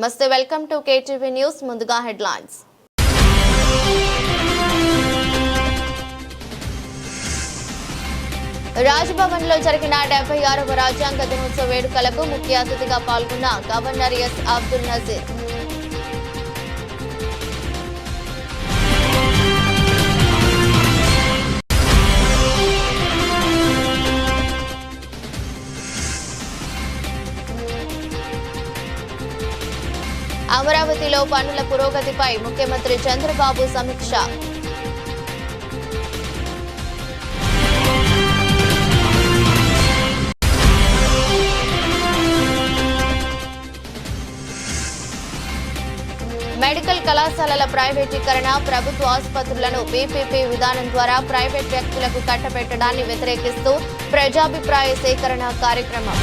నమస్తే welcome to KTV news ముందుగా headlines. రాజ్భవన్లో జరిగిన డెబ్బై ఆరవ రాజ్యాంగ దినోత్సవ వేడుకలకు ముఖ్య అతిథిగా పాల్గొన్న గవర్నర్ ఎస్ అబ్దుల్ నజీర్. అమరావతిలో పనుల పురోగతిపై ముఖ్యమంత్రి చంద్రబాబు సమీక్ష. మెడికల్ కళాశాలల ప్రైవేటీకరణ ప్రభుత్వ ఆసుపత్రులను పీపీపీ విధానం ద్వారా ప్రైవేట్ వ్యక్తులకు కట్టబెట్టడాన్ని వ్యతిరేకిస్తూ ప్రజాభిప్రాయ సేకరణ కార్యక్రమం.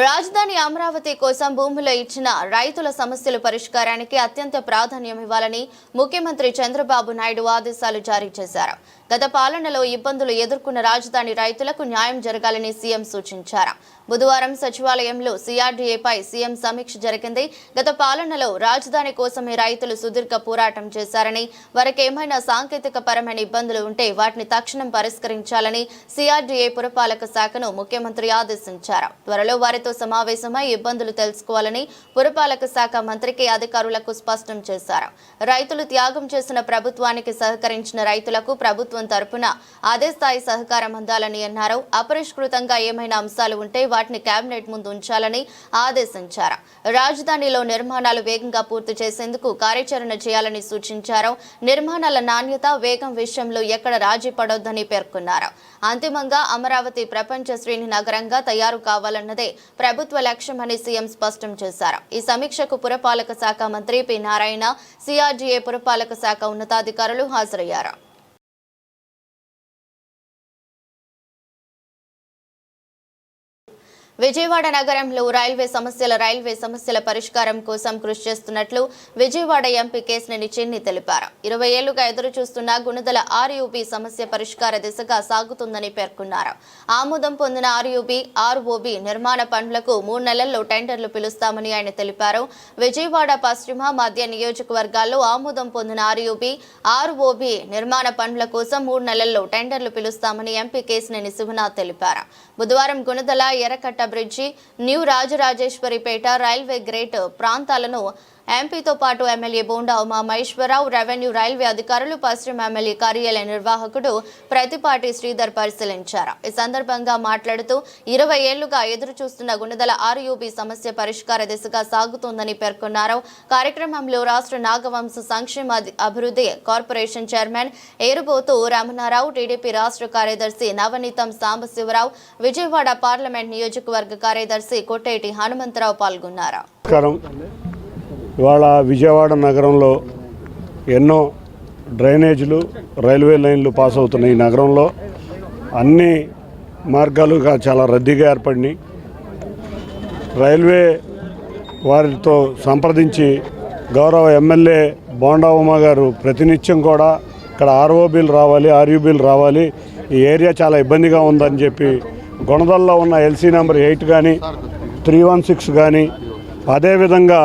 రాజధాని అమరావతి కోసం భూములు ఇచ్చిన రైతుల సమస్యల పరిష్కారానికి అత్యంత ప్రాధాన్యం ఇవ్వాలని ముఖ్యమంత్రి చంద్రబాబు నాయుడు ఆదేశాలు జారీ చేశారు. గత పాలనలో ఇబ్బందులు ఎదుర్కొన్న రాజధాని రైతులకు న్యాయం జరగాలని సీఎం సూచించారు. బుధవారం సచివాలయంలో సీఆర్డీఏపై సీఎం సమీక్ష జరిగింది. గత పాలనలో రాజధాని కోసమే రైతులు సుదీర్ఘ పోరాటం చేశారని వారికేమైనా సాంకేతిక పరమైన ఇబ్బందులు ఉంటే వాటిని తక్షణం పరిష్కరించాలని సీఆర్డీఏ పురపాలక శాఖను ముఖ్యమంత్రి ఆదేశించారు. త్వరలో వారితో సమావేశమై ఇబ్బందులు తెలుసుకోవాలని పురపాలక శాఖ మంత్రికి అధికారులకు స్పష్టం చేశారు. రైతులు త్యాగం చేసిన ప్రభుత్వానికి సహకరించిన రైతులకు ప్రభుత్వం తరపున అదే స్థాయి సహకారం అందాలని అన్నారు. అపరిష్కృతంగా ఏమైనా అంశాలు ఉంటే వాటిని కేబినెట్ ముందు ఉంచాలని ఆదేశించారు. రాజధానిలో నిర్మాణాలు వేగంగా పూర్తి చేసేందుకు కార్యాచరణ చేయాలని సూచించారు. నిర్మాణాల నాణ్యత వేగం విషయంలో ఎక్కడ రాజీ పడొద్దని పేర్కొన్నారు. అంతిమంగా అమరావతి ప్రపంచ శ్రేణి నగరంగా తయారు కావాలన్నదే ప్రభుత్వ లక్ష్యమని సీఎం స్పష్టం చేశారు. ఈ సమీక్షకు పురపాలక శాఖ మంత్రి పి నారాయణ సిఆర్డీఏ పురపాలక శాఖ ఉన్నతాధికారులు హాజరయ్యారు. విజయవాడ నగరంలో రైల్వే సమస్యల రైల్వే సమస్యల పరిష్కారం కోసం కృషి చేస్తున్నట్లు విజయవాడ ఎంపీ కేసినేని చిన్ని తెలిపారు. ఇరవై ఏళ్ళుగా ఎదురు చూస్తున్న గుణదల ఆర్యూబీ సమస్య పరిష్కార దిశగా సాగుతుందని పేర్కొన్నారు. ఆమోదం పొందిన ఆర్యూబీ ఆర్ఓబీ నిర్మాణ పనులకు మూడు నెలల్లో టెండర్లు పిలుస్తామని ఆయన తెలిపారు. విజయవాడ పశ్చిమ మధ్య నియోజకవర్గాల్లో ఆమోదం పొందిన ఆర్యూబీ ఆర్ఓబీ నిర్మాణ పనుల కోసం మూడు నెలల్లో టెండర్లు పిలుస్తామని ఎంపీ కేసినేని శివనాథ్ తెలిపారు. బుధవారం Gunadala Errakatta bridge new Rajarajeswaripeta railway gate ప్రాంతాలను ఎంపీతో పాటు MLA Bonda Uma Maheswararao revenue railway అధికారులు పశ్చిమ ఎమ్మెల్యే కార్యాలయ నిర్వాహకుడు ప్రతిపాటి శ్రీధర్ పరిశీలించారు. ఈ సందర్భంగా మాట్లాడుతూ ఇరవై ఏళ్ళుగా ఎదురు చూస్తున్న గుణదల ఆర్యూబీ సమస్య పరిష్కార దిశగా సాగుతోందని పేర్కొన్నారు. కార్యక్రమంలో రాష్ట్ర నాగవంశ సంక్షేమ అభివృద్ధి corporation chairman Erubothu Ramanarao TDP రాష్ట్ర కార్యదర్శి నవనీతం సాంబశివరావు విజయవాడ పార్లమెంట్ నియోజకవర్గ కార్యదర్శి కొట్టేటి హనుమంతరావు పాల్గొన్నారు. ఇవాళ విజయవాడ నగరంలో ఎన్నో డ్రైనేజీలు రైల్వే లైన్లు పాస్ అవుతున్నాయి ఈ నగరంలో. అన్ని మార్గాలుగా చాలా రద్దీగా ఏర్పడినాయి. రైల్వే వారితో సంప్రదించి గౌరవ ఎమ్మెల్యే బోండా ఉమా గారు ప్రతినిత్యం కూడా ఇక్కడ ఆర్ఓ బిల్ రావాలి ఆర్యూ బిల్ రావాలి. ఈ ఏరియా చాలా ఇబ్బందిగా ఉందని చెప్పి గుణదల్లో ఉన్న ఎల్సీ నెంబర్ ఎయిట్ కానీ త్రీ వన్ సిక్స్ కానీ అదేవిధంగా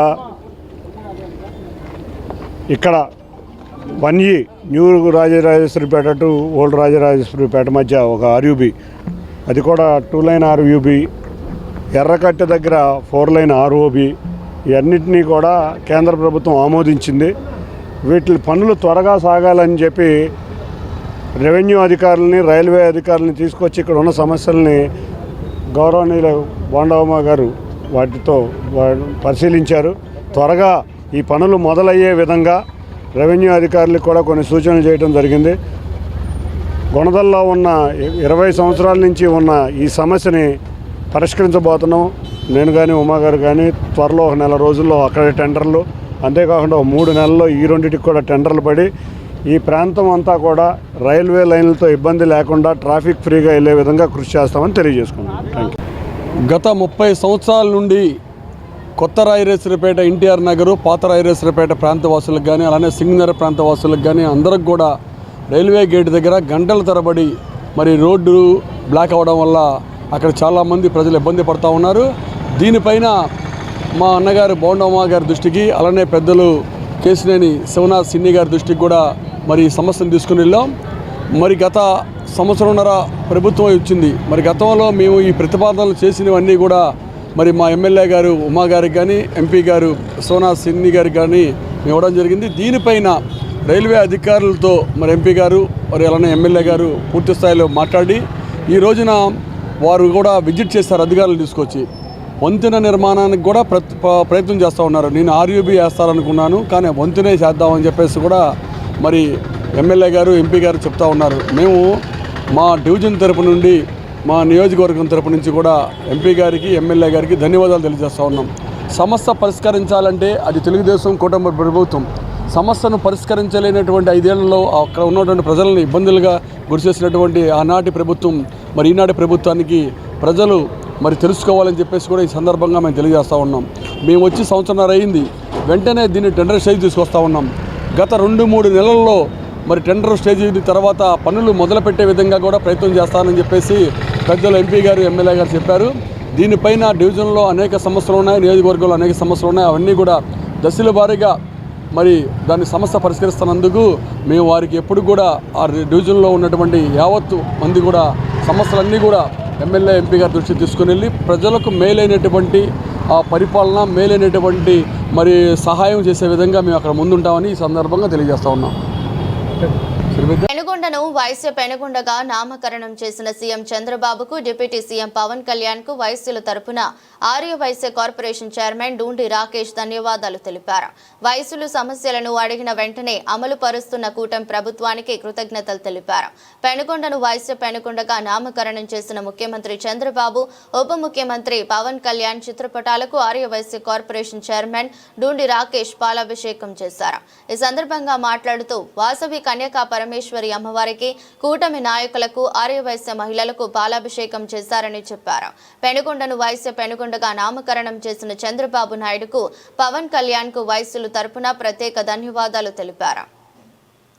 ఇక్కడ వన్ ఈ new Rajarajeswaripeta to old Rajarajeswaripeta మధ్య ఒక ఆర్యూబీ అది కూడా టూ లైన్ ఆర్యూబీ ఎర్రకట్టె దగ్గర ఫోర్ లైన్ ఆర్ఓబి ఇవన్నింటినీ కూడా కేంద్ర ప్రభుత్వం ఆమోదించింది. వీటి పనులు త్వరగా సాగాలని చెప్పి రెవెన్యూ అధికారులని రైల్వే అధికారులని తీసుకొచ్చి ఇక్కడ ఉన్న సమస్యల్ని గౌరవనీయుల బోండవమ్మ గారు వాటితో వా- పరిశీలించారు. త్వరగా ఈ పనులు మొదలయ్యే విధంగా రెవెన్యూ అధికారులకు కూడా కొన్ని సూచనలు చేయడం జరిగింది. గుణదల్లో ఉన్న ఇరవై సంవత్సరాల నుంచి ఉన్న ఈ సమస్యని పరిష్కరించబోతున్నాం. నేను కానీ ఉమా గారు కానీ త్వరలో ఒక నెల రోజుల్లో అక్కడే టెండర్లు అంతేకాకుండా మూడు నెలల్లో ఈ రెండింటికి కూడా టెండర్లు పడి ఈ ప్రాంతం అంతా కూడా రైల్వే లైన్లతో ఇబ్బంది లేకుండా ట్రాఫిక్ ఫ్రీగా వెళ్ళే విధంగా కృషి చేస్తామని తెలియజేసుకున్నాం. థ్యాంక్ యూ గత ముప్పై సంవత్సరాల నుండి కొత్త రాయరేశ్వరపేట ఎన్టీఆర్ నగరు పాత రాయరేశ్వరపేట ప్రాంతవాసులకు కానీ అలానే సింగనగర్ ప్రాంతవాసులకు కానీ అందరికి కూడా రైల్వే గేట్ దగ్గర గంటల తరబడి మరి రోడ్డు బ్లాక్ అవ్వడం వల్ల అక్కడ చాలామంది ప్రజలు ఇబ్బంది పడుతూ ఉన్నారు. దీనిపైన మా అన్నగారు బోండమ్మ గారి దృష్టికి అలానే పెద్దలు కేసినేని శివనాథ్ సిన్ని గారి దృష్టికి కూడా మరి ఈ సమస్యను తీసుకుని వెళ్ళాం. మరి గత సంవత్సరంన్నర ప్రభుత్వం ఇచ్చింది. మరి గతంలో మేము ఈ ప్రతిపాదనలు చేసినవన్నీ కూడా మరి మా ఎమ్మెల్యే గారు ఉమా గారికి కానీ ఎంపీ గారు సోనా సిన్ని గారికి కానీ మేము ఇవ్వడం జరిగింది. దీనిపైన రైల్వే అధికారులతో మరి ఎంపీ గారు మరి అలానే ఎమ్మెల్యే గారు పూర్తి స్థాయిలో మాట్లాడి ఈ రోజున వారు కూడా విజిట్ చేస్తారు అధికారులు తీసుకొచ్చి. వంతెన నిర్మాణానికి కూడా ప్రయత్నం చేస్తూ ఉన్నారు. నేను ఆర్యూబీ వేస్తారనుకున్నాను కానీ వంతెనే చేద్దామని చెప్పేసి కూడా మరి ఎమ్మెల్యే గారు ఎంపీ గారు చెప్తా ఉన్నారు. మేము మా డివిజన్ తరపు నుండి మా నియోజకవర్గం తరపు నుంచి కూడా ఎంపీ గారికి ఎమ్మెల్యే గారికి ధన్యవాదాలు తెలియజేస్తూ ఉన్నాం. సమస్య పరిష్కరించాలంటే అది తెలుగుదేశం కుటుంబ ప్రభుత్వం. సమస్యను పరిష్కరించలేనటువంటి ఐదేళ్ళలో అక్కడ ఉన్నటువంటి ప్రజలను ఇబ్బందులుగా గురిచేసినటువంటి ఆనాటి ప్రభుత్వం మరి ఈనాటి ప్రభుత్వానికి ప్రజలు మరి తెలుసుకోవాలని చెప్పేసి కూడా ఈ సందర్భంగా మేము తెలియజేస్తూ ఉన్నాం. మేము వచ్చి సంవత్సరం అయింది. వెంటనే దీన్ని టెండర్ సైజ్ తీసుకొస్తూ ఉన్నాం. గత రెండు మూడు నెలల్లో మరి టెండర్ స్టేజ్ తర్వాత పనులు మొదలుపెట్టే విధంగా కూడా ప్రయత్నం చేస్తానని చెప్పేసి పెద్దలు ఎంపీ గారు ఎమ్మెల్యే గారు చెప్పారు. దీనిపైన డివిజన్లో అనేక సమస్యలు ఉన్నాయి నియోజకవర్గంలో అనేక సమస్యలు ఉన్నాయి. అవన్నీ కూడా దశల వారీగా మరి దాని సమస్య పరిష్కరిస్తున్నందుకు మేము వారికి ఎప్పుడు కూడా ఆ డివిజన్లో ఉన్నటువంటి యావత్తు మంది కూడా సమస్యలన్నీ కూడా ఎమ్మెల్యే ఎంపీ గారి దృష్టికి తీసుకుని వెళ్ళి ప్రజలకు మేలైనటువంటి ఆ పరిపాలన మేలైనటువంటి మరి సహాయం చేసే విధంగా మేము అక్కడ ముందుంటామని ఈ సందర్భంగా తెలియజేస్తూ ఉన్నాం. పెనుగొండను వైశ్య పెనుగొండగా నామకరణం చేసిన సీఎం చంద్రబాబుకు డిప్యూటీ సీఎం పవన్ కళ్యాణ్కు వైశ్యుల తరపున ఆర్యవైశ్య కార్పొరేషన్ చైర్మన్ డూండి రాకేష్ ధన్యవాదాలు తెలిపారు. వయసులు సమస్యలను అడిగిన వెంటనే అమలు పరుస్తున్న కూటమి ప్రభుత్వానికి కృతజ్ఞతలు తెలిపారు. పెనుకొండను వైశ్య పెనుకొండగా నామకరణం చేసిన ముఖ్యమంత్రి చంద్రబాబు ఉప ముఖ్యమంత్రి పవన్ కళ్యాణ్ చిత్రపటాలకు ఆర్య వైశ్య కార్పొరేషన్ చైర్మన్ డూండి రాకేష్ పాలాభిషేకం చేశారు. ఈ సందర్భంగా మాట్లాడుతూ వాసవి కన్యకా పరమేశ్వరి అమ్మవారికి కూటమి నాయకులకు ఆర్యవైశ్య మహిళలకు పాలాభిషేకం చేశారని చెప్పారు. పెనుకొండను వైశ్య పెనుగొండగా నామకరణం చేసిన చంద్రబాబు నాయుడుకు పవన్ కళ్యాణ్కు వైశ్యులు తరపున ప్రత్యేక ధన్యవాదాలు తెలిపారు.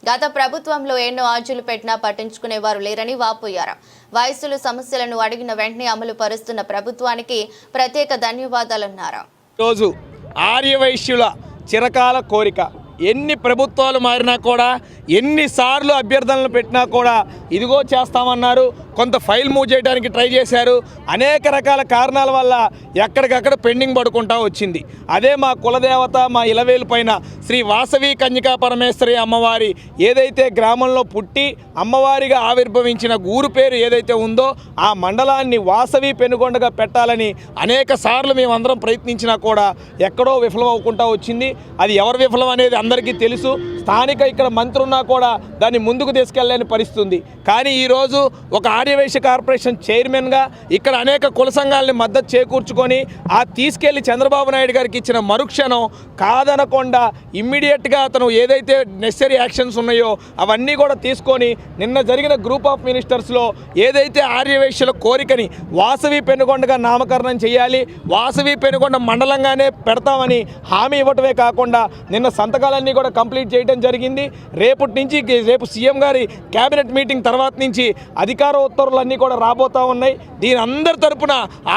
గత ప్రభుత్వంలో ఎన్నో ఆర్జీలు పెట్టినా పట్టించుకునేవారు లేరని వాపోయారు. వయస్సులు సమస్యలను అడిగిన వెంటనే అమలు పరుస్తున్న ప్రభుత్వానికి ప్రత్యేక ధన్యవాదాలన్నారు. రోజు ఆర్యవైశ్యుల చిరకాల కోరిక. ఎన్ని ప్రభుత్వాలు మారినా కూడా ఎన్నిసార్లు అభ్యర్థనలు పెట్టినా కూడా ఇదిగో చేస్తామన్నారు కొంత ఫైల్ మూవ్ చేయడానికి ట్రై చేశారు. అనేక రకాల కారణాల వల్ల ఎక్కడికక్కడ పెండింగ్ పడుకుంటా వచ్చింది. అదే మా కులదేవత మా ఇలవేలు పైన శ్రీ వాసవి కన్యకా పరమేశ్వరి అమ్మవారి ఏదైతే గ్రామంలో పుట్టి అమ్మవారిగా ఆవిర్భవించిన ఊరు పేరు ఏదైతే ఉందో ఆ మండలాన్ని వాసవి పెనుగొండగా పెట్టాలని అనేక సార్లు మేమందరం ప్రయత్నించినా కూడా ఎక్కడో విఫలం అవ్వకుండా వచ్చింది. అది ఎవరు విఫలం అనేది అందరికీ తెలుసు. స్థానిక ఇక్కడ మంత్రి ఉన్నా కూడా దాన్ని ముందుకు తీసుకెళ్ళలేని పరిస్థితి కానీ ఈరోజు ఒక ఆర్యవేశ కార్పొరేషన్ చైర్మన్గా ఇక్కడ అనేక కుల సంఘాలని మద్దతు చేకూర్చుకొని ఆ తీసుకెళ్ళి చంద్రబాబు నాయుడు గారికి ఇచ్చిన మరుక్షణం కాదనకుండా ఇమ్మీడియట్గా అతను ఏదైతే నెసరీ యాక్షన్స్ ఉన్నాయో అవన్నీ కూడా తీసుకొని నిన్న జరిగిన గ్రూప్ ఆఫ్ మినిస్టర్స్లో ఏదైతే ఆర్యవేశ్యుల కోరికని వాసవి పెనుగొండగా నామకరణం చేయాలి వాసవి పెనుగొండ మండలంగానే పెడతామని హామీ ఇవ్వటమే కాకుండా నిన్న సంతకాలన్నీ కూడా కంప్లీట్ చేయడం జరిగింది. రేపటి నుంచి రేపు సీఎం గారి కేబినెట్ మీటింగ్ తర్వాత నుంచి అధికార ఉత్తర్వులన్నీ కూడా రాబోతా ఉన్నాయి. దీని అందరి తరపున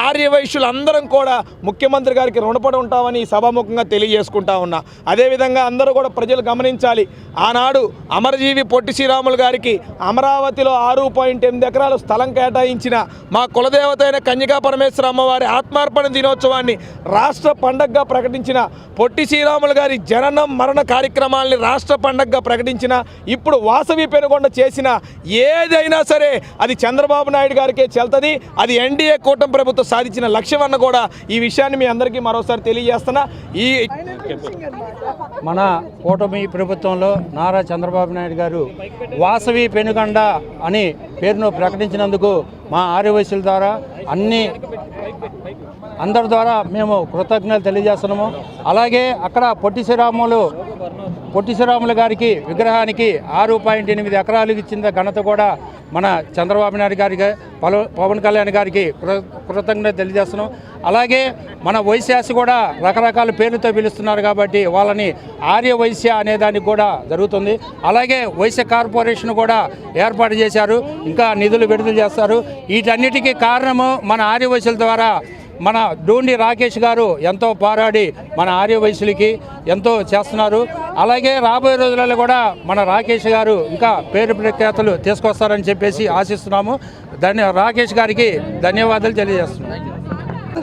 ఆర్యవైశ్యులందరం కూడా ముఖ్యమంత్రి గారికి రుణపడి ఉంటామని సభాముఖంగా తెలియజేసుకుంటా ఉన్నా. అదేవిధంగా అందరూ కూడా ప్రజలు గమనించాలి. ఆనాడు అమరజీవి పొట్టి శ్రీరాములు గారికి అమరావతిలో ఆరు పాయింట్ ఎనిమిది ఎకరాలు స్థలం కేటాయించిన మా కులదేవత అయిన కన్యకా పరమేశ్వర అమ్మవారి ఆత్మార్పణ దినోత్సవాన్ని రాష్ట్ర పండగగా ప్రకటించిన పొట్టి శ్రీరాములు గారి జననం మరణ కార్యక్రమాల్ని రాష్ట్ర పండగగా ప్రకటించిన ఇప్పుడు వాసవి పెనుగొండ చేసిన ఏదైనా సరే అది చంద్రబాబు నాయుడు గారికే చెల్తది. అది ఎన్డీఏ కూటమి ప్రభుత్వం సాధించిన లక్ష్యం అన్న కూడా ఈ విషయాన్ని మీ అందరికీ మరోసారి తెలియజేస్తున్నా. ఈ మన కూటమి ప్రభుత్వంలో నారా చంద్రబాబు నాయుడు గారు వాసవి పెనుగండ అని పేరును ప్రకటించినందుకు మా ఆర్యవైశ్యుల ద్వారా అన్ని అందరి ద్వారా మేము కృతజ్ఞతలు తెలియజేస్తున్నాము. అలాగే అక్కడ పొట్టి శ్రీరాములు పొట్టి శ్రీరాములు గారికి విగ్రహానికి ఆరు పాయింట్ ఎనిమిది ఎకరాలు ఇచ్చిన ఘనత కూడా మన చంద్రబాబు నాయుడు గారికి పలు- పవన్ కళ్యాణ్ గారికి కృతజ్ఞత తెలియజేస్తున్నాం. అలాగే మన వైశ్యాసి కూడా రకరకాల పేర్లతో పిలుస్తున్నారు కాబట్టి వాళ్ళని ఆర్య వైశ్య అనే దానికి కూడా జరుగుతుంది. అలాగే వైశ్య కార్పొరేషన్ కూడా ఏర్పాటు చేశారు. ఇంకా నిధులు విడుదల చేస్తారు. వీటన్నిటికీ కారణము మన ఆర్య వైశ్యుల ద్వారా మన డూండి రాకేష్ గారు ఎంతో పోరాడి మన ఆర్య వయసులకి ఎంతో చేస్తున్నారు. అలాగే రాబోయే రోజులలో కూడా మన రాకేష్ గారు ఇంకా పేరు ప్రఖ్యాతలు తీసుకొస్తారని చెప్పేసి ఆశిస్తున్నాము. ధన్య రాకేష్ గారికి ధన్యవాదాలు తెలియజేస్తున్నాం.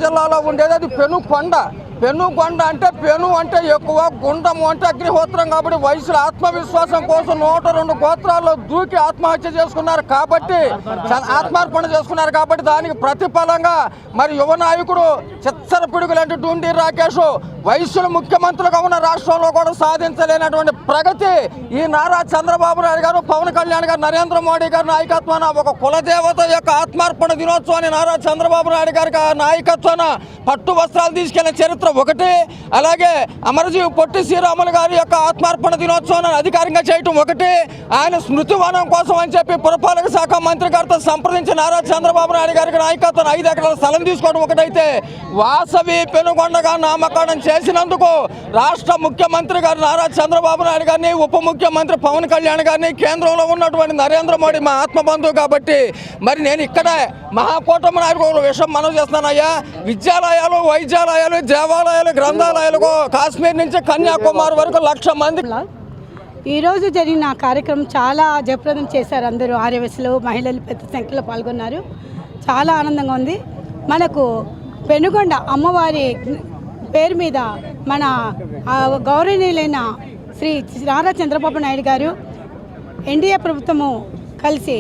జిల్లాలో ఉండేది అది పెను కొండ పెను కొండ అంటే పెను అంటే ఎక్కువ గుండము అంటే అగ్నిహోత్రం కాబట్టి వయసులో ఆత్మవిశ్వాసం కోసం నూట రెండు గోత్రాల్లో దూకి ఆత్మహత్య చేసుకున్నారు కాబట్టి చ- ఆత్మార్పణ చేసుకున్నారు కాబట్టి దానికి ప్రతిఫలంగా మరి యువ నాయకుడు చిత్తర పిడుగు లాంటి డూండి రాకేష్ వయసులో ముఖ్యమంత్రులుగా ఉన్న రాష్ట్రంలో కూడా సాధించలేనటువంటి ప్రగతి ఈ నారా చంద్రబాబు నాయుడు గారు పవన్ కళ్యాణ్ గారు నరేంద్ర మోడీ గారి నాయకత్వాన ఒక కులదేవత యొక్క ఆత్మార్పణ దినోత్సవాన్ని నారా చంద్రబాబు నాయుడు గారికి ఆ నాయకత్వాన పట్టు వస్త్రాలు తీసుకెళ్ళిన చరిత్ర ఒకటి. అలాగే అమరజీవి పొట్టి శ్రీరాములు గారి యొక్క ఆత్మార్పణ దినోత్సవాన్ని అధికారికంగా చేయటం ఒకటి. ఆయన స్మృతి వనం కోసం అని చెప్పి పురపాలక శాఖ మంత్రి గారితో సంప్రదించి నారా చంద్రబాబు నాయుడు గారికి నాయకత్వం ఐదు ఎకరాల స్థలం తీసుకోవడం ఒకటైతే. వాసవి పెనుగొండగా నామకరణం చేసినందుకు రాష్ట్ర ముఖ్యమంత్రి గారు నారా చంద్రబాబు నాయుడు గారిని ఉప ముఖ్యమంత్రి పవన్ కళ్యాణ్ గారిని కేంద్రంలో ఉన్నటువంటి నరేంద్ర మోడీ మా ఆత్మబంధువు కాబట్టి మరి నేను ఇక్కడ మహాకూటమి నాయకులు విషయం మనం చేస్తున్నానయ్యా. విద్యాలయాలు వైద్యాలయాలు దేవాలయాలు గ్రంథాలయాలకు కాశ్మీర్ నుంచి కన్యాకుమారి వరకు లక్ష మంది ఈరోజు జరిగిన కార్యక్రమం చాలా జయప్రదం చేశారు అందరూ. ఆర్యవెస్లో మహిళలు పెద్ద సంఖ్యలో పాల్గొన్నారు. చాలా ఆనందంగా ఉంది. మనకు పెనుగొండ అమ్మవారి పేరు మీద మన గౌరవనీయులైన శ్రీ నారా చంద్రబాబు నాయుడు గారు ఎన్డీఏ ప్రభుత్వము కలిసి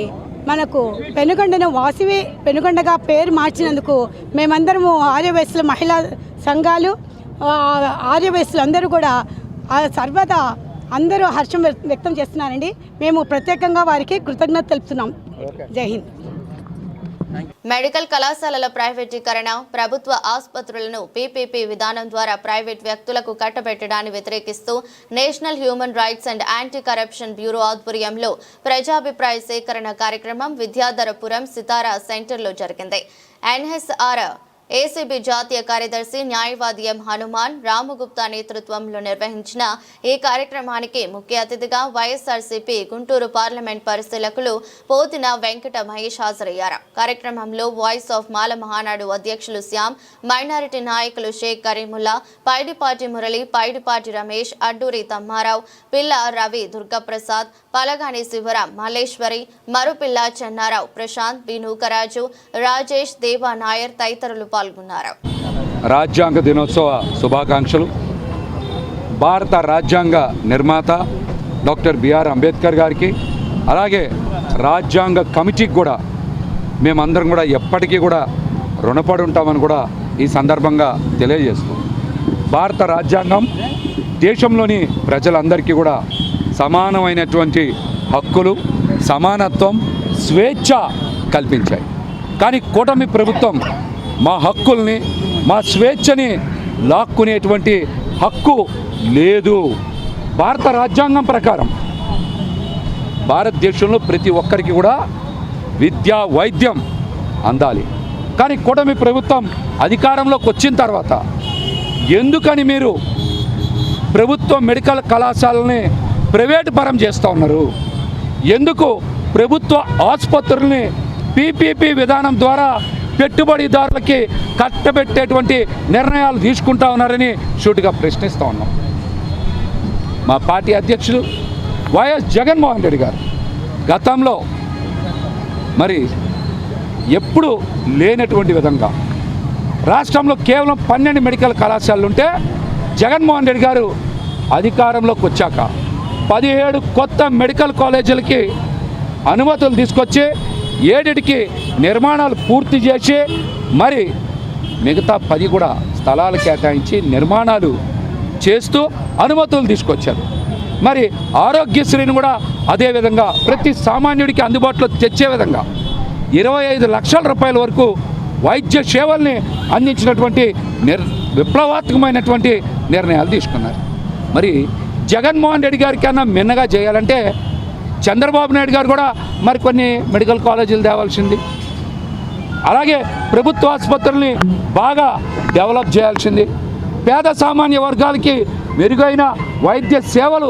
మనకు పెనుగొండను వాసివి పెనుగొండగా పేరు మార్చినందుకు మేమందరము ఆర్యవయస్సుల మహిళా సంఘాలు ఆ, ఆర్యవయస్సులు అందరూ కూడా ఆ, సర్వదా అందరూ హర్షం వ్యక్- వ్యక్తం చేస్తున్నారండి. మేము ప్రత్యేకంగా వారికి కృతజ్ఞత తెలుపుతున్నాం. జై హింద్. మెడికల్ కళాశాలల ప్రైవేటీకరణ ప్రభుత్వ ఆసుపత్రులను పీపీపీ విధానం ద్వారా ప్రైవేట్ వ్యక్తులకు కట్టబెట్టడాన్ని వ్యతిరేకిస్తూ national human rights and anti corruption bureau ఆధ్వర్యంలో ప్రజాభిప్రాయ సేకరణ కార్యక్రమం విద్యాధరపురం సితారా సెంటర్లో జరిగింది. ఎన్ఎస్ఆర్ ఏసీబీ జాతీయ కార్యదర్శి న్యాయవాది ఎం హనుమాన్ రామగుప్తా నేతృత్వంలో నిర్వహించిన ఈ కార్యక్రమానికి ముఖ్య అతిథిగా వైఎస్ఆర్సీపీ గుంటూరు పార్లమెంట్ పరిశీలకులు పోతిన వెంకట మహేష్ హాజరయ్యారు. కార్యక్రమంలో వాయిస్ ఆఫ్ మాల మహానాడు అధ్యక్షులు శ్యామ్ మైనారిటీ నాయకులు షేక్ కరీముల్లా పైడిపాటి మురళి పైడిపాటి రమేష్ అడ్డూరి తమ్మారావు పిల్ల రవి దుర్గప్రసాద్ పలగాని శివరాం మల్లేశ్వరి మరుపిల్ల చెన్నారావు ప్రశాంత్ బి నూకరాజు రాజేష్ దేవా నాయర్ తదితరులు పాల్గొన్నారు. రాజ్యాంగ దినోత్సవ శుభాకాంక్షలు. భారత రాజ్యాంగ నిర్మాత డాక్టర్ బిఆర్ అంబేద్కర్ గారికి అలాగే రాజ్యాంగ కమిటీకి కూడా మేమందరం కూడా ఎప్పటికీ కూడా రుణపడి ఉంటామని కూడా ఈ సందర్భంగా తెలియజేస్తూ భారత రాజ్యాంగం దేశంలోని ప్రజలందరికీ కూడా సమానమైనటువంటి హక్కులు సమానత్వం స్వేచ్ఛ కల్పించాయి. కానీ కూటమి ప్రభుత్వం మా హక్కుల్ని మా స్వేచ్ఛని లాక్కునేటువంటి హక్కు లేదు. భారత రాజ్యాంగం ప్రకారం భారతదేశంలో ప్రతి ఒక్కరికి కూడా విద్య వైద్యం అందాలి. కానీ కూటమి ప్రభుత్వం అధికారంలోకి వచ్చిన తర్వాత ఎందుకని మీరు ప్రభుత్వ మెడికల్ కళాశాలని ప్రైవేటు పరం చేస్తూ ఉన్నారు? ఎందుకు ప్రభుత్వ ఆసుపత్రుల్ని పీపీపీ విధానం ద్వారా పెట్టుబడిదారులకి కట్టబెట్టేటువంటి నిర్ణయాలు తీసుకుంటా ఉన్నారని షూట్గా ప్రశ్నిస్తూ ఉన్నాం. మా పార్టీ అధ్యక్షులు వైఎస్ జగన్మోహన్ రెడ్డి గారు గతంలో మరి ఎప్పుడు లేనటువంటి విధంగా రాష్ట్రంలో కేవలం పన్నెండు మెడికల్ కళాశాలలు ఉంటే జగన్మోహన్ రెడ్డి గారు అధికారంలోకి వచ్చాక పదిహేడు కొత్త మెడికల్ కాలేజీలకి అనుమతులు తీసుకొచ్చి ఏడిటికి నిర్మాణాలు పూర్తి చేసి మరి మిగతా పది కూడా స్థలాలు కేటాయించి నిర్మాణాలు చేస్తూ అనుమతులు తీసుకొచ్చారు. మరి ఆరోగ్యశ్రీని కూడా అదేవిధంగా ప్రతి సామాన్యుడికి అందుబాటులో తెచ్చే విధంగా ఇరవై ఐదు లక్షల రూపాయల వరకు వైద్య సేవల్ని అందించినటువంటి నిర్ విప్లవాత్మకమైనటువంటి నిర్ణయాలు తీసుకున్నారు. మరి జగన్మోహన్ రెడ్డి గారి కన్నా మిన్నగా చేయాలంటే చంద్రబాబు నాయుడు గారు కూడా మరి కొన్ని మెడికల్ కాలేజీలు తేవాల్సింది. అలాగే ప్రభుత్వ ఆసుపత్రుల్ని బాగా డెవలప్ చేయాల్సింది. పేద సామాన్య వర్గాలకి మెరుగైన వైద్య సేవలు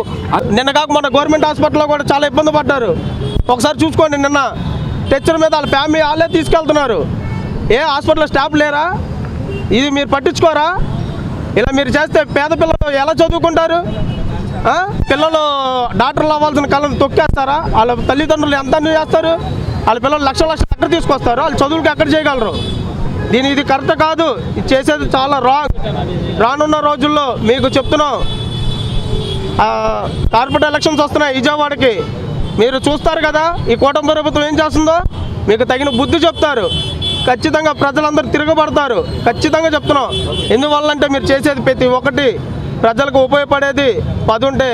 నిన్న కాక మన గవర్నమెంట్ హాస్పిటల్లో కూడా చాలా ఇబ్బంది పడ్డారు. ఒకసారి చూసుకోండి నిన్న టెచ్చర్ మీద వాళ్ళ ఫ్యామిలీ వాళ్ళే తీసుకెళ్తున్నారు. ఏ హాస్పిటల్లో స్టాఫ్ లేరా? ఇది మీరు పట్టించుకోరా? ఇలా మీరు చేస్తే పేద పిల్లలు ఎలా చదువుకుంటారు? పిల్లలు డాక్టర్లు అవ్వాల్సిన కళను తొక్కేస్తారా? వాళ్ళ తల్లిదండ్రులు ఎంత చేస్తారు? వాళ్ళ పిల్లలు లక్ష లక్షలు ఎక్కడ తీసుకొస్తారు. వాళ్ళు చదువుకి ఎక్కడ చేయగలరు? దీని ఇది కరెక్ట్ కాదు. ఇది చేసేది చాలా రాంగ్ రానున్న రోజుల్లో మీకు చెప్తున్నాం. కార్పొరేట్ ఎలక్షన్స్ వస్తున్నాయి విజయవాడకి. మీరు చూస్తారు కదా ఈ కూటమి ప్రభుత్వం ఏం చేస్తుందో? మీకు తగిన బుద్ధి చెప్తారు. ఖచ్చితంగా ప్రజలందరూ తిరగబడతారు. ఖచ్చితంగా చెప్తున్నాం. ఎందువల్లంటే మీరు చేసేది ప్రతి ఒక్కటి ప్రజలకు ఉపయోగపడేది పది ఉంటే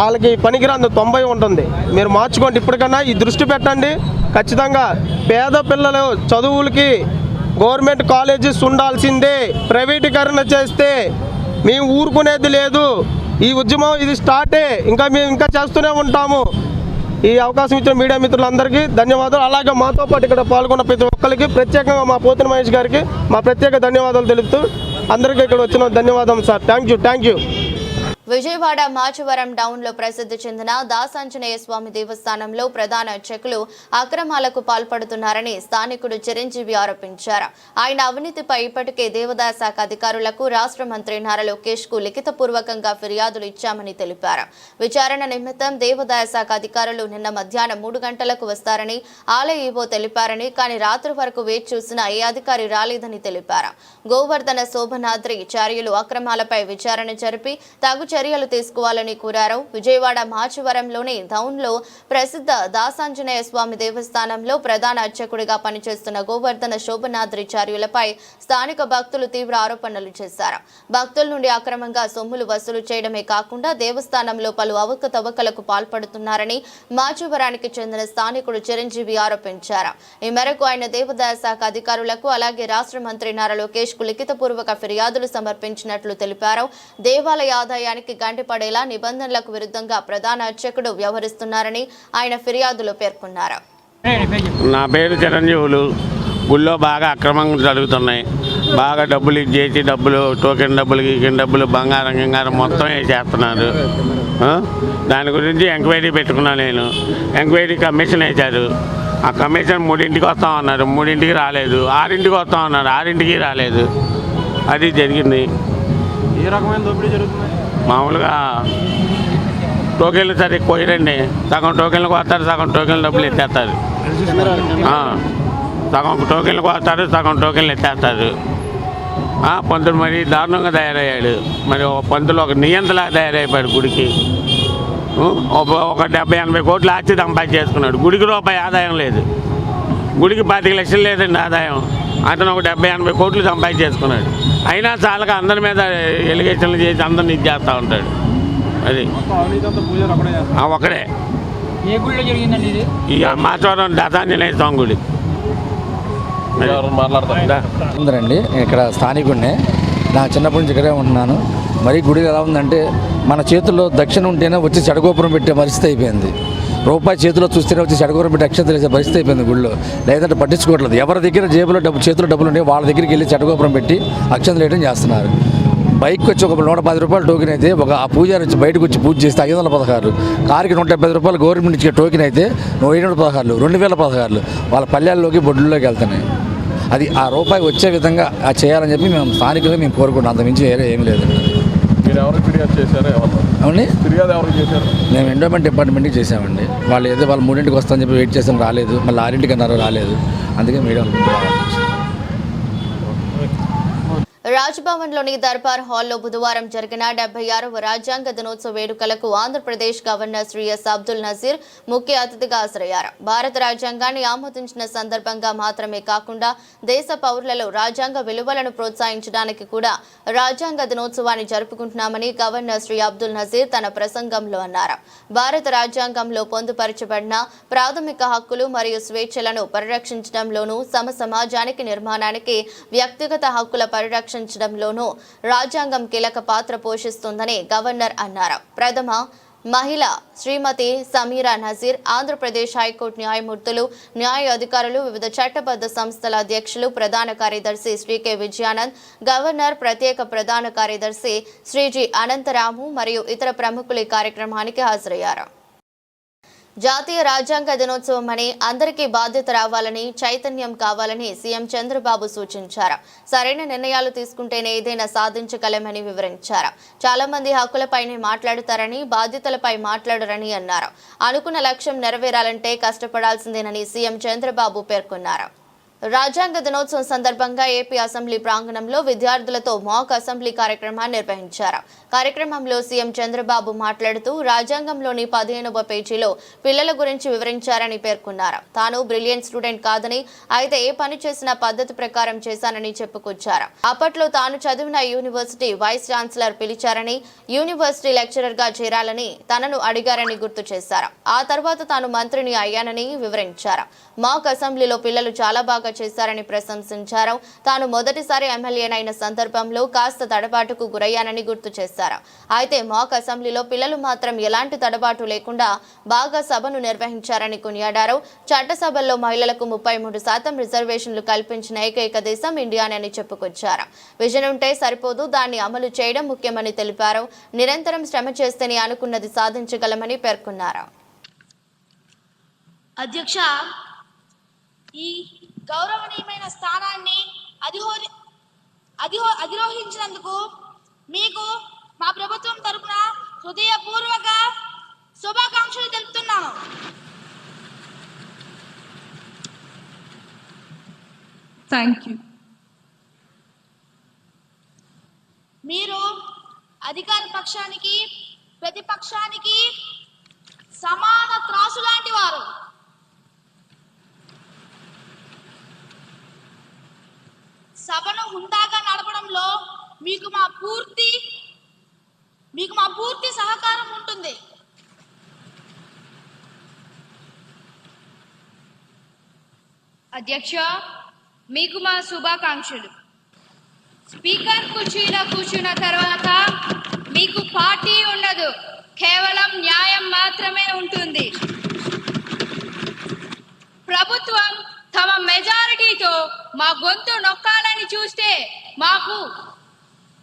వాళ్ళకి పనికిరాంది తొంభై ఉంటుంది. మీరు మార్చుకోండి ఇప్పటికన్నా ఈ దృష్టి పెట్టండి. ఖచ్చితంగా పేద పిల్లలు చదువులకి గవర్నమెంట్ కాలేజెస్ ఉండాల్సిందే. ప్రైవేటీకరణ చేస్తే మేము ఊరుకునేది లేదు. ఈ ఉద్యమం ఇది స్టార్టే. ఇంకా మేము ఇంకా చేస్తూనే ఉంటాము. ఈ అవకాశం ఇచ్చిన మీడియా మిత్రులందరికీ ధన్యవాదాలు. అలాగే మాతో పాటు ఇక్కడ పాల్గొన్న ప్రతి ఒక్కరికి ప్రత్యేకంగా మా పోతిన మహేష్ గారికి మా ప్రత్యేక ధన్యవాదాలు తెలుపుతూ అందరికీ ఇక్కడ వచ్చిన ధన్యవాదం sir. Thank you thank you. Vijayawada Machavaram డౌన్లో ప్రసిద్ధి చెందిన దాసాంజనేయ స్వామి దేవస్థానంలో ప్రధాన అర్చకులు అక్రమాలకు పాల్పడుతున్నారని స్థానికుడు చిరంజీవి ఆరోపించారు. ఆయన అవినీతిపై ఇప్పటికే దేవాదాయ శాఖ అధికారులకు రాష్ట్ర మంత్రి నారా లోకేష్కు లిఖితపూర్వకంగా ఫిర్యాదులు ఇచ్చామని తెలిపారు. విచారణ నిమిత్తం దేవాదాయ శాఖ అధికారులు నిన్న మధ్యాహ్నం మూడు గంటలకు వస్తారని ఆలయ ఈవో తెలిపారని కానీ రాత్రి వరకు వేచి చూసినా ఏ అధికారి రాలేదని తెలిపారు. గోవర్ధన శోభనాద్రి చర్యలు అక్రమాలపై విచారణ జరిపి తగు చర్యలు తీసుకోవాలని కోరారు. విజయవాడ మాచవరంలోని టౌన్లో ప్రసిద్ధ దాసాంజనేయ స్వామి దేవస్థానంలో ప్రధాన అర్చకుడిగా పనిచేస్తున్న గోవర్ధన శోభనాద్రి చార్యులపై స్థానిక భక్తులు తీవ్ర ఆరోపణలు చేశారు. భక్తుల నుండి అక్రమంగా సొమ్ములు వసూలు చేయడమే కాకుండా దేవస్థానంలో పలు అవకతవకలకు పాల్పడుతున్నారని మాచవరానికి చెందిన స్థానికుడు చిరంజీవి ఆరోపించారు. ఈ మేరకు ఆయన దేవాదాయ శాఖ అధికారులకు అలాగే రాష్ట్ర మంత్రి నారా లోకేష్ కు లిఖితపూర్వక ఫిర్యాదులు సమర్పించినట్లు తెలిపారు. దేవాలయ ఆదాయానికి గంటిపడేలా నిబంధనలకు విరుద్ధంగా ప్రధాన అర్చకుడు వ్యవహరిస్తున్నారని ఆయన ఫిర్యాదులో పేర్కొన్నారు. నా పేరు చిరంజీవులు. గుళ్ళో బాగా అక్రమంగా జరుగుతున్నాయి. బాగా డబ్బులు ఇచ్చేసి డబ్బులు టోకెన్ డబ్బులు గీకెన్ డబ్బులు బంగారం గింగారం మొత్తం వేసేస్తున్నారు. దాని గురించి ఎంక్వైరీ పెట్టుకున్నా నేను. ఎంక్వైరీ కమిషన్ వేశారు. ఆ కమిషన్ మూడింటికి వస్తామన్నారు మూడింటికి రాలేదు. ఆరింటికి వస్తామన్నారు ఆరింటికి రాలేదు. అది జరిగింది. ఏ రకమైన దోపిడీ జరుగుతుంది? మామూలుగా టోకెన్లు సరే కోయరండి సగం టోకెన్లకు వస్తారు సగం టోకెన్లు డబ్బులు ఎత్తేస్తారు. సగం టోకెన్లకు వస్తారు సగం టోకెన్లు ఎత్తేస్తారు. పంతులు మరి దారుణంగా తయారయ్యాడు. మరి పంతులు ఒక నియంతలా తయారైపోయాడు గుడికి. ఒక- ఒక డెబ్బై ఎనభై కోట్లు ఆస్తి సంపాదించేసుకున్నాడు గుడికి రూపాయి ఆదాయం లేదు. గుడికి పాతిక లక్షలు లేదండి ఆదాయం. అతను ఒక డెబ్బై ఎనభై కోట్లు సంపాదించేసుకున్నాడు అయినా చాలక అందరి మీద ఎలిగేషన్లు చేసి అందరిని ఇది చేస్తూ ఉంటాడు. అది. ఒకడే ఈ మాచవరం దత్తాంజనేయ స్వామి గుడి. మాట్లాడతారు? ఉందండి ఇక్కడ స్థానికుడినే. నా చిన్నప్పటి నుంచి ఇక్కడే ఉంటున్నాను. మరి గుడి ఎలా ఉందంటే మన చేతుల్లో దక్షిణ ఉంటేనే వచ్చి చెడగోపురం పెట్టే పరిస్థితి అయిపోయింది. రూపాయి చేతిలో చూస్తేనే వచ్చి చెడగోపురం పెట్టి అక్షంతలు వేసే పరిస్థితి అయిపోయింది గుడిలో. లేదంటే పట్టించుకోవట్లేదు. ఎవరి దగ్గర జేబులో డబ్బు చేతిలో డబ్బులు ఉంటే వాళ్ళ దగ్గరికి వెళ్ళి చెడగోపురం పెట్టి అక్షంతలు వేయడం చేస్తున్నారు. బైక్ వచ్చి ఒక నూట పది రూపాయలు టోకెన్ అయితే ఒక ఆ పూజారి వచ్చి బయటకు వచ్చి పూజ చేస్తే ఐదు వందల పదహారు. కారుకి నూట డెబ్బై రూపాయలు గవర్నమెంట్ ఇచ్చే టోకెన్ అయితే ఏడు వందల పదహారులు రెండు వేల పదహారులు. వాళ్ళ పల్లెల్లోకి బొడ్డుల్లోకి వెళ్తున్నాయి. అది ఆ రూపాయి వచ్చే విధంగా ఆ చేయాలని చెప్పి మేము స్థానికులుగా మేము కోరుకుంటాం అంతమించి వేరే ఏమీ లేదండి మీరు ఎవరికి ఫిర్యాదు చేశారు ఎవరు అవునండి. ఫిర్యాదు ఎవరికి చేశారు? మేము ఎండోమెంట్ డిపార్ట్మెంట్కి చేసామండి వాళ్ళు ఏదో వాళ్ళు మూడింటికి వస్తామని చెప్పి వెయిట్ చేసాం రాలేదు. మళ్ళీ ఆరింటికి అన్నారు రాలేదు. అందుకే మీడియా రాజ్భవన్లోని దర్బార్ హాల్లో బుధవారం జరిగిన డెబ్బై ఆరవ రాజ్యాంగ దినోత్సవ వేడుకలకు ఆంధ్రప్రదేశ్ గవర్నర్ శ్రీ ఎస్ అబ్దుల్ నజీర్ ముఖ్య అతిథిగా హాజరయ్యారు. భారత రాజ్యాంగాన్ని ఆమోదించిన సందర్భంగా మాత్రమే కాకుండా దేశ పౌరులలో రాజ్యాంగ విలువలను ప్రోత్సహించడానికి కూడా రాజ్యాంగ దినోత్సవాన్ని జరుపుకుంటున్నామని గవర్నర్ శ్రీ అబ్దుల్ నజీర్ తన ప్రసంగంలో అన్నారు. భారత రాజ్యాంగంలో పొందుపరచబడిన ప్రాథమిక హక్కులు మరియు స్వేచ్ఛలను పరిరక్షించడంలోనూ సమ సమాజానికి నిర్మాణానికి వ్యక్తిగత హక్కుల రక్షించడంలోనూ రాజ్యాంగం కీలక పాత్ర పోషిస్తుందని గవర్నర్ అన్నారు. ప్రథమ మహిళ శ్రీమతి సమీరా నజీర్ ఆంధ్రప్రదేశ్ హైకోర్టు న్యాయమూర్తులు న్యాయ అధికారులు వివిధ చట్టబద్ధ సంస్థల అధ్యక్షులు ప్రధాన కార్యదర్శి శ్రీ కె. విజయానంద్ గవర్నర్ ప్రత్యేక ప్రధాన కార్యదర్శి శ్రీజీ అనంతరాము మరియు ఇతర ప్రముఖులు ఈ కార్యక్రమానికి హాజరయ్యారు. జాతీయ రాజ్యాంగ దినోత్సవం అని అందరికీ బాధ్యత రావాలని చైతన్యం కావాలని సీఎం చంద్రబాబు సూచించారు. సరైన నిర్ణయాలు తీసుకుంటేనే ఏదైనా సాధించగలమని వివరించారు. చాలా మంది హక్కులపైనే మాట్లాడుతారని బాధ్యతలపై మాట్లాడరని అన్నారు. అనుకున్న లక్ష్యం నెరవేరాలంటే కష్టపడాల్సిందేనని సీఎం చంద్రబాబు పేర్కొన్నారు. రాజ్యాంగ దినోత్సవం సందర్భంగా ఏపీ అసెంబ్లీ ప్రాంగణంలో విద్యార్థులతో మాక్ అసెంబ్లీ కార్యక్రమాన్ని నిర్వహించారు. కార్యక్రమంలో సీఎం చంద్రబాబు మాట్లాడుతూ రాజ్యాంగంలోని పదిహేనవ పేజీలో పిల్లల గురించి వివరించారని పేర్కొన్నారు. తాను బ్రిలియంట్ స్టూడెంట్ కాదని అయితే ఏ పని చేసినా పద్ధతి ప్రకారం చేశానని చెప్పుకొచ్చారు. అప్పట్లో తాను చదివిన యూనివర్సిటీ వైస్ ఛాన్సలర్ పిలిచారని యూనివర్సిటీ లెక్చరర్గా చేరాలని తనను అడిగారని గుర్తు చేశారు. ఆ తర్వాత తాను మంత్రిని అయ్యానని వివరించారు. మాక్ అసెంబ్లీలో పిల్లలు చాలా బాగా చేశారని ప్రశంసించారు. తాను మొదటిసారి ఎమ్మెల్యేనైన సందర్భంలో కాస్త తడబాటుకు గురయ్యానని గుర్తు చేశారు. అయితే మాక్ అసెంబ్లీలో పిల్లలు మాత్రం ఎలాంటి తడబాటు లేకుండా బాగా సభను నిర్వహించారని కొనియాడారు. చట్టసభల్లో మహిళలకు ముప్పై మూడు శాతం రిజర్వేషన్లు కల్పించిన ఏకైక దేశం ఇండియానని చెప్పుకొచ్చారు. విజన్ ఉంటే సరిపోదు దాన్ని అమలు చేయడం ముఖ్యమని తెలిపారు. నిరంతరం శ్రమ చేస్తేనే అనుకున్నది సాధించగలమని పేర్కొన్నారు. అధ్యక్ష ఈ గౌరవనీయమైన స్థానాన్ని అధిహో అధిహో అధిరోహించినందుకు మీకు మా ప్రభుత్వం తరపున హృదయపూర్వక శుభాకాంక్షలు తెలుపుతున్నాను థ్యాంక్ యూ మీరు అధికార పక్షానికి ప్రతిపక్షానికి సమాన త్రాసు లాంటి వారు సభను హుందాగా నడపడంలో మీకు మా పూర్తి మీకు మా పూర్తి సహకారం ఉంటుంది అధ్యక్ష మీకు మా శుభాకాంక్షలు. స్పీకర్ కుర్చీలో కూర్చున్న తర్వాత మీకు పార్టీ ఉండదు కేవలం న్యాయం మాత్రమే ఉంటుంది. ప్రభుత్వం తమ మెజారిటీతో మా గొంతు నొక్కాలని చూస్తే మాకు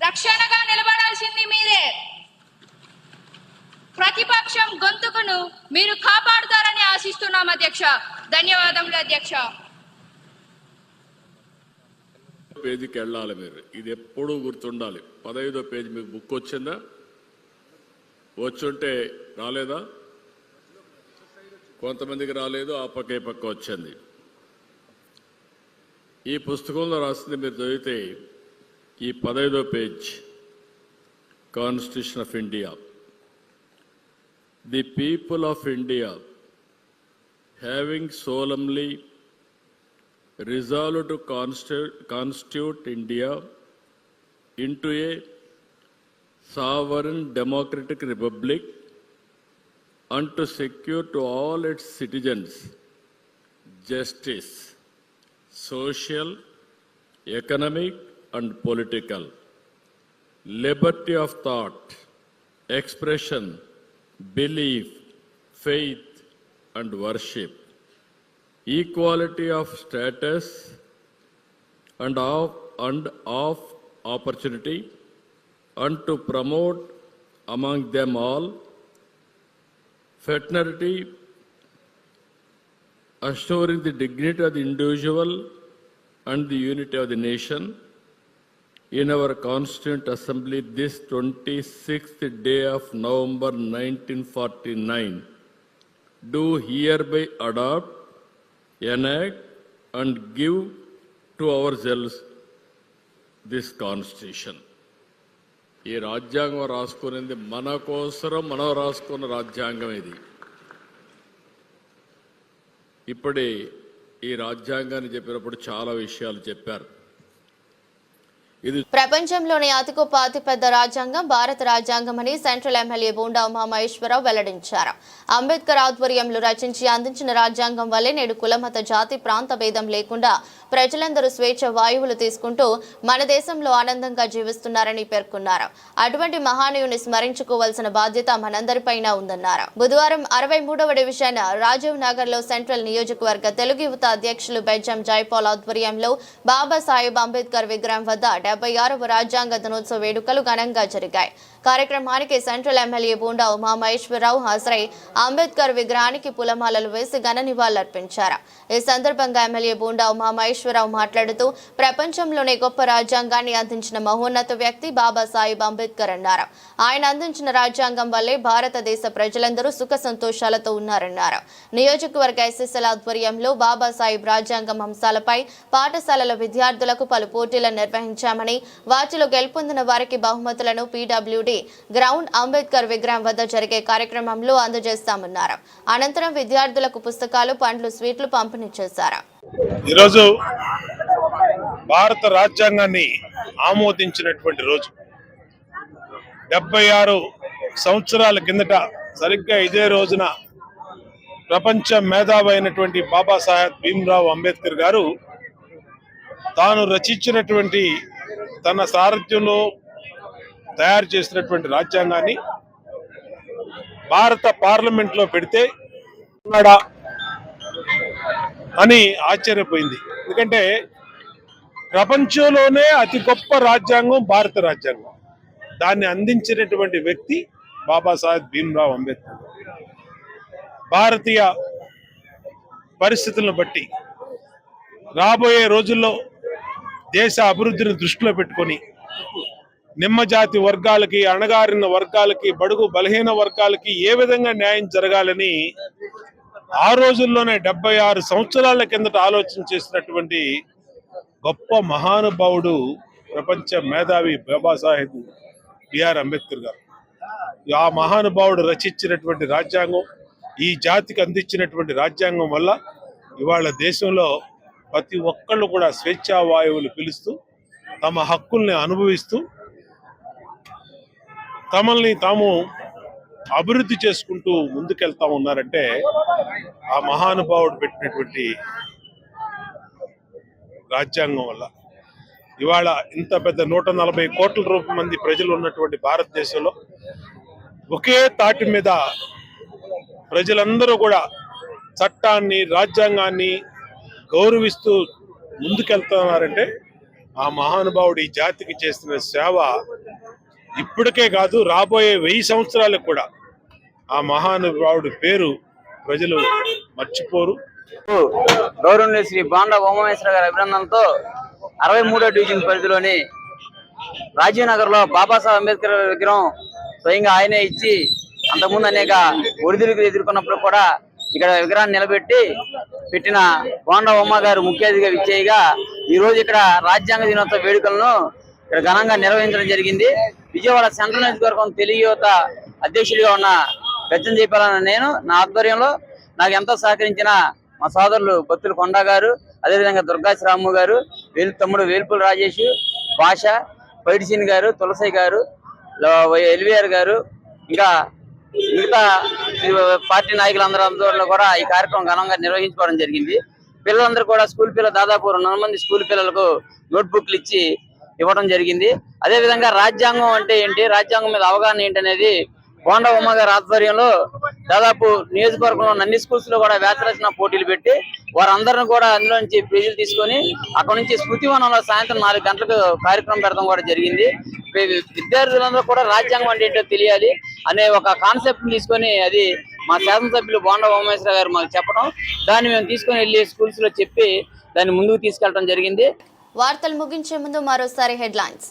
రక్షణగా నిలబడాల్సింది మీరే. ప్రతిపక్షం గొంతుకును మీరు కాపాడుతారని ఆశిస్తున్నాం అధ్యక్ష. ధన్యవాదములు అధ్యక్ష. పేజీకి వెళ్ళాలి మీరు. ఇది ఎప్పుడూ గుర్తుండాలి. పదహైదో పేజీ మీకు బుక్ వచ్చిందా? వచ్చుంటే రాలేదా? కొంతమందికి రాలేదు ఆ పక్క ఈ పక్క వచ్చింది. ఈ పుస్తకంలో రాసింది మీరు చదివితే ఈ పదహైదో page constitution of India the people of India having solemnly resolved to constitute, India into a sovereign democratic republic and to secure to all its citizens justice, social, economic, and political, liberty of thought, expression, belief, faith, and worship equality of status and of and of opportunity and to promote among them all fraternity assuring the dignity of the individual and the unity of the nation. In our constituent assembly this 26th day of november 1949 do hereby adopt enact and give to ourselves this constitution. ఈ రాజ్యాంగం రాసుకునేది మన కోసరం మనం రాసుకున్న రాజ్యాంగం ఇది ఇప్పుడే ఈ రాజ్యాంగాన్ని చెప్పినప్పుడు చాలా విషయాలు చెప్పారు ప్రపంచంలోని అతి గొప్ప అతిపెద్ద రాజ్యాంగం భారత రాజ్యాంగం అని సెంట్రల్ ఎమ్మెల్యే బూండా ఉమామహేశ్వరరావు వెల్లడించారు. అంబేద్కర్ ఆధ్వర్యంలో రచించి అందించిన రాజ్యాంగం వల్లే నేడు కులమత జాతి ప్రాంత భేదం లేకుండా ప్రజలందరూ స్వేచ్ఛ వాయువులు తీసుకుంటూ మన దేశంలో ఆనందంగా జీవిస్తున్నారని పేర్కొన్నారు. అటువంటి మహానీయుని స్మరించుకోవాల్సిన బాధ్యత మనందరిపైన ఉందన్నారు. బుధవారం అరవై మూడవ డివిజన్ రాజీవ్ నగర్లో సెంట్రల్ నియోజకవర్గ తెలుగు యువత అధ్యక్షులు బెజ్జం జైపాల్ ఆధ్వర్యంలో బాబాసాహెబ్ అంబేద్కర్ విగ్రహం వద్ద డెబ్బై ఆరవ రాజ్యాంగ దినోత్సవ వేడుకలు ఘనంగా జరిగాయి. కార్యక్రమానికి సెంట్రల్ ఎమ్మెల్యే బూండా ఉమామహేశ్వరరావు హాజరై అంబేద్కర్ విగ్రహానికి పులమాలలు వేసి ఘన నివాళులర్పించారు. ఈ సందర్భంగా ఎమ్మెల్యే బూండా ఉమామహేశ్వరరావు మాట్లాడుతూ ప్రపంచంలోనే గొప్ప రాజ్యాంగాన్ని అందించిన మహోన్నత వ్యక్తి బాబాసాహెబ్ అంబేద్కర్ అన్నారు. ఆయన అందించిన రాజ్యాంగం వల్లే భారతదేశ ప్రజలందరూ సుఖ సంతోషాలతో ఉన్నారన్నారు. నియోజకవర్గ ఎస్ఎస్ఎల్ ఆధ్వర్యంలో బాబాసాహెబ్ రాజ్యాంగం అంశాలపై పాఠశాలల విద్యార్థులకు పలు పోటీలను నిర్వహించామని వాటిలో గెలుపొందిన వారికి బహుమతులను పీడబ్ల్యూడీ గ్రౌండ్ అంబేద్కర్ విగ్రహం వద్ద జరిగే కార్యక్రమంలో అందజేస్తామన్నారు. అనంతరం విద్యార్థులకు పుస్తకాలు పండ్లు స్వీట్లు పంపిణీ చేశారు. ఈరోజు భారత రాజ్యాంగాన్ని ఆమోదించినటువంటి రోజు. డెబ్బై ఆరు సంవత్సరాల కిందట సరిగ్గా ఇదే రోజున ప్రపంచ మేధావి అయినటువంటి బాబాసాహెబ్ భీమ్రావ్ అంబేద్కర్ గారు తాను రచించినటువంటి తన సారథ్యంలో తయారు చేసినటువంటి రాజ్యాంగాన్ని భారత పార్లమెంట్లో పెడితే అని ఆశ్చర్యపోయింది. ఎందుకంటే ప్రపంచంలోనే అతి గొప్ప రాజ్యాంగం భారత రాజ్యాంగం. దాన్ని అందించినటువంటి వ్యక్తి బాబాసాహెబ్ భీమ్రావ్ అంబేద్కర్. భారతీయ పరిస్థితులను బట్టి రాబోయే రోజుల్లో దేశ అభివృద్ధిని దృష్టిలో పెట్టుకొని నిమ్మజాతి వర్గాలకి అణగారిన వర్గాలకి బడుగు బలహీన వర్గాలకి ఏ విధంగా న్యాయం జరగాలని ఆ రోజుల్లోనే డెబ్బై ఆరు సంవత్సరాల కిందట ఆలోచన చేసినటువంటి గొప్ప మహానుభావుడు ప్రపంచ మేధావి బాబాసాహెబ్ బిఆర్ అంబేద్కర్ గారు. ఆ మహానుభావుడు రచించినటువంటి రాజ్యాంగం ఈ జాతికి అందించినటువంటి రాజ్యాంగం వల్ల ఇవాళ దేశంలో ప్రతి ఒక్కళ్ళు కూడా స్వేచ్ఛా వాయువులు పిలుస్తూ తమ హక్కుల్ని అనుభవిస్తూ తమల్ని తాము అభివృద్ధి చేసుకుంటూ ముందుకెళ్తా ఉన్నారంటే ఆ మహానుభావుడు పెట్టినటువంటి రాజ్యాంగం వల్ల. ఇవాళ ఇంత పెద్ద నూట నలభై కోట్ల రూపాయ మంది ప్రజలు ఉన్నటువంటి భారతదేశంలో ఒకే తాటి మీద ప్రజలందరూ కూడా చట్టాన్ని రాజ్యాంగాన్ని గౌరవిస్తూ ముందుకెళ్తున్నారంటే ఆ మహానుభావుడు ఈ జాతికి చేసిన సేవ ఇప్పటికే కాదు రాబోయే వెయ్యి సంవత్సరాలకు కూడా ఆ మహానుభావుడి పేరు ప్రజలు మర్చిపోరు. గౌరవనీయ శ్రీ బాండ ఉమామేశ్వర గారి అభినందనతో అరవై మూడో డివిజన్ పరిధిలోని రాజీవ్ నగర్లో బాబాసాహెబ్ అంబేద్కర్ విగ్రహం స్వయంగా ఆయనే ఇచ్చి అంతకుముందు అనేక ఒడిదుడుకులు ఎదుర్కొన్నప్పుడు కూడా ఇక్కడ విగ్రహాన్ని నిలబెట్టి పెట్టిన బోండా ఉమ్మ గారు ముఖ్య అతిథిగా విచ్చేయగా ఈ రోజు ఇక్కడ రాజ్యాంగ దినోత్సవ వేడుకలను ఇక్కడ ఘనంగా నిర్వహించడం జరిగింది. విజయవాడ సెంట్రల్ నియోజకవర్గం తెలుగు యువత అధ్యక్షుడిగా ఉన్న గచ్చం చేపాలన్న నేను నా ఆధ్వర్యంలో నాకు ఎంతో సహకరించిన మా సోదరులు భక్తులు కొండ గారు అదేవిధంగా దుర్గాశి రాము గారు వేలు తమ్ముడు వేల్పుల రాజేష్ భాష పైడిసీని గారు తులసి గారు ఎల్వీఆర్ గారు ఇంకా మిగతా పార్టీ నాయకులందరూ ఆధ్వర్యంలో కూడా ఈ కార్యక్రమం ఘనంగా నిర్వహించుకోవడం జరిగింది. పిల్లలందరూ కూడా స్కూల్ పిల్లలు దాదాపు రెండు మంది స్కూల్ పిల్లలకు నోట్బుక్లు ఇచ్చి ఇవ్వడం జరిగింది. అదే విధంగా రాజ్యాంగం అంటే ఏంటి? రాజ్యాంగం మీద అవగాహన ఏంటి అనేది బోండా ఉమ్మ గారి ఆధ్వర్యంలో దాదాపు నియోజకవర్గంలో అన్ని స్కూల్స్లో కూడా వేతరచన పోటీలు పెట్టి వారందరిని కూడా అందులో నుంచి ప్రిజులు తీసుకొని అక్కడ నుంచి స్మృతివనంలో సాయంత్రం నాలుగు గంటలకు కార్యక్రమం పెడతాం కూడా జరిగింది. విద్యార్థులందరూ కూడా రాజ్యాంగం అంటే ఏంటో తెలియాలి అనే ఒక కాన్సెప్ట్ తీసుకొని అది మా శాసనసభ్యులు బోండా ఉమేశ్వర గారు మాకు చెప్పడం. దాన్ని మేము తీసుకొని వెళ్ళి స్కూల్స్లో చెప్పి దాన్ని ముందుకు తీసుకెళ్ళడం జరిగింది. వార్తలు ముగించే ముందు మరోసారి హెడ్లైన్స్.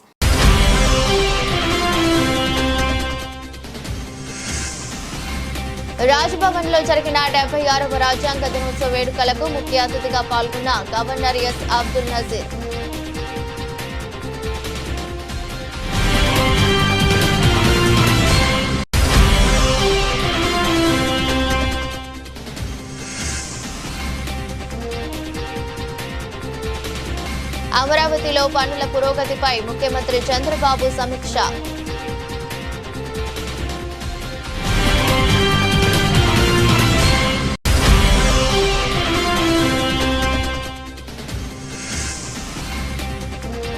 రాజ్భవన్లో జరిగిన డెబ్బై ఆరవ రాజ్యాంగ దినోత్సవ వేడుకలకు ముఖ్య అతిథిగా పాల్గొన్న గవర్నర్ ఎస్ అబ్దుల్ నజీర్. ఏపీలో పనుల పురోగతిపై ముఖ్యమంత్రి చంద్రబాబు సమీక్ష.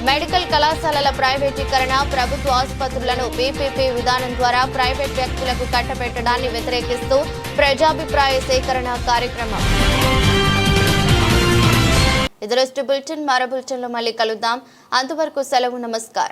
మెడికల్ కళాశాలల ప్రైవేటీకరణ ప్రభుత్వ ఆసుపత్రులను పీపీపీ విధానం ద్వారా ప్రైవేట్ వ్యక్తులకు కట్టబెట్టడాన్ని వ్యతిరేకిస్తూ ప్రజాభిప్రాయ సేకరణ కార్యక్రమం. ఇది బులెటిన్ మరో బులెటిన్లో మళ్ళీ కలుద్దాం. అంతవరకు సెలవు నమస్కారం.